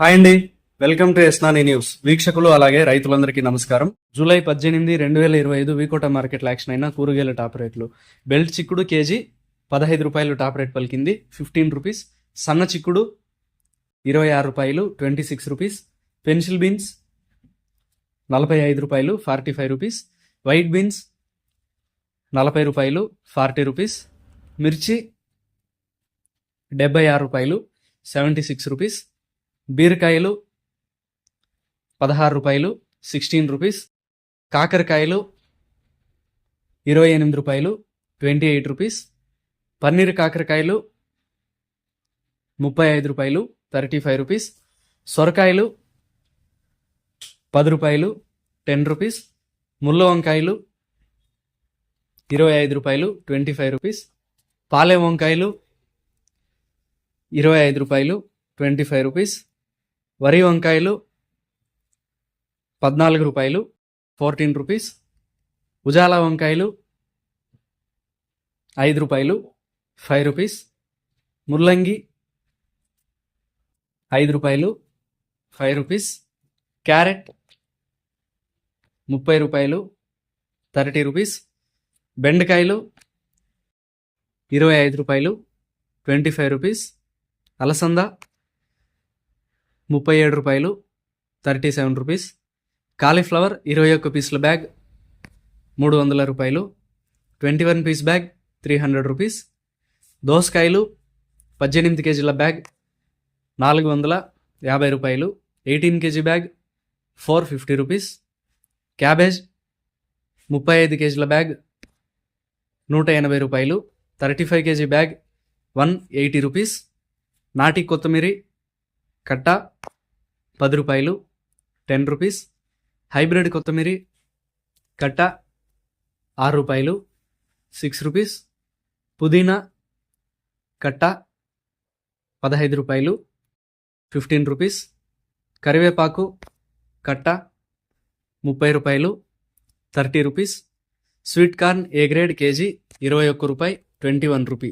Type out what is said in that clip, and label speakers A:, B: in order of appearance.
A: Hi అండి. Welcome to ఎస్నాని news. వీక్షకులు అలాగే రైతులందరికీ నమస్కారం. జూలై పద్దెనిమిది రెండు వేల ఇరవై ఐదు వీకోట మార్కెట్లో యాక్షన్ అయిన కూరగాయల టాప్ రేట్లు. బెల్ట్ చిక్కుడు కేజీ పదహైదు రూపాయలు టాప్ రేట్ పలికింది. Fifteen rupees. సన్న చిక్కుడు ఇరవై ఆరు రూపాయలు twenty six rupees. Pencil beans నలభై ఐదు రూపాయలు forty five rupees. White beans నలభై రూపాయలు ఫార్టీ రూపీస్. మిర్చి డెబ్బై ఆరు రూపాయలు సెవెంటీ సిక్స్ రూపీస్. బీరకాయలు పదహారు రూపాయలు సిక్స్టీన్ రూపీస్ కాకరకాయలు ఇరవై ఎనిమిది రూపాయలు ట్వంటీ ఎయిట్ రూపీస్ పన్నీర్ కాకరకాయలు ముప్పై ఐదు రూపాయలు థర్టీ ఫైవ్ రూపీస్ సొరకాయలు పది రూపాయలు టెన్ రూపీస్ ముళ్ళ వంకాయలు ఇరవై ఐదు రూపాయలు ట్వంటీ ఫైవ్ రూపీస్ పాలే వంకాయలు ఇరవై ఐదు రూపాయలు ట్వంటీ ఫైవ్ రూపీస్ వరి వంకాయలు పద్నాలుగు రూపాయలు ఫోర్టీన్ రూపీస్. ఉజాలా వంకాయలు ఐదు రూపాయలు ఫైవ్ రూపీస్. ముల్లంగి ఐదు రూపాయలు ఫైవ్ రూపీస్. క్యారెట్ ముప్పై రూపాయలు థర్టీ రూపీస్. బెండకాయలు ఇరవై ఐదు రూపాయలు ట్వంటీ ఫైవ్ రూపీస్. అలసంద ముప్పై ఏడు రూపాయలు థర్టీ సెవెన్ రూపీస్. కాలీఫ్లవర్ ఇరవై ఒక్క పీసుల బ్యాగ్ మూడు వందల రూపాయలు. Twenty one piece bag three hundred rupees. దోసకాయలు పద్దెనిమిది కేజీల బ్యాగ్ నాలుగు వందల యాభై రూపాయలు. Eighteen KG bag four fifty rupees. Cabbage ముప్పై ఐదు కేజీల బ్యాగ్ నూట ఎనభై రూపాయలు. Thirty five KG bag one eighty rupees. నాటి కొత్తిమీరి కట్ట పది రూపాయలు టెన్ రూపీస్ హైబ్రిడ్ కొత్తిమీరి కట్ట ఆరు రూపాయలు సిక్స్ రూపీస్ పుదీనా కట్ట పదహైదు రూపాయలు ఫిఫ్టీన్ రూపీస్ కరివేపాకు కట్ట ముప్పై రూపాయలు thirty rupees sweet corn A grade KG ఇరవై ఒక్క రూపాయి ట్వంటీ వన్ రూపీ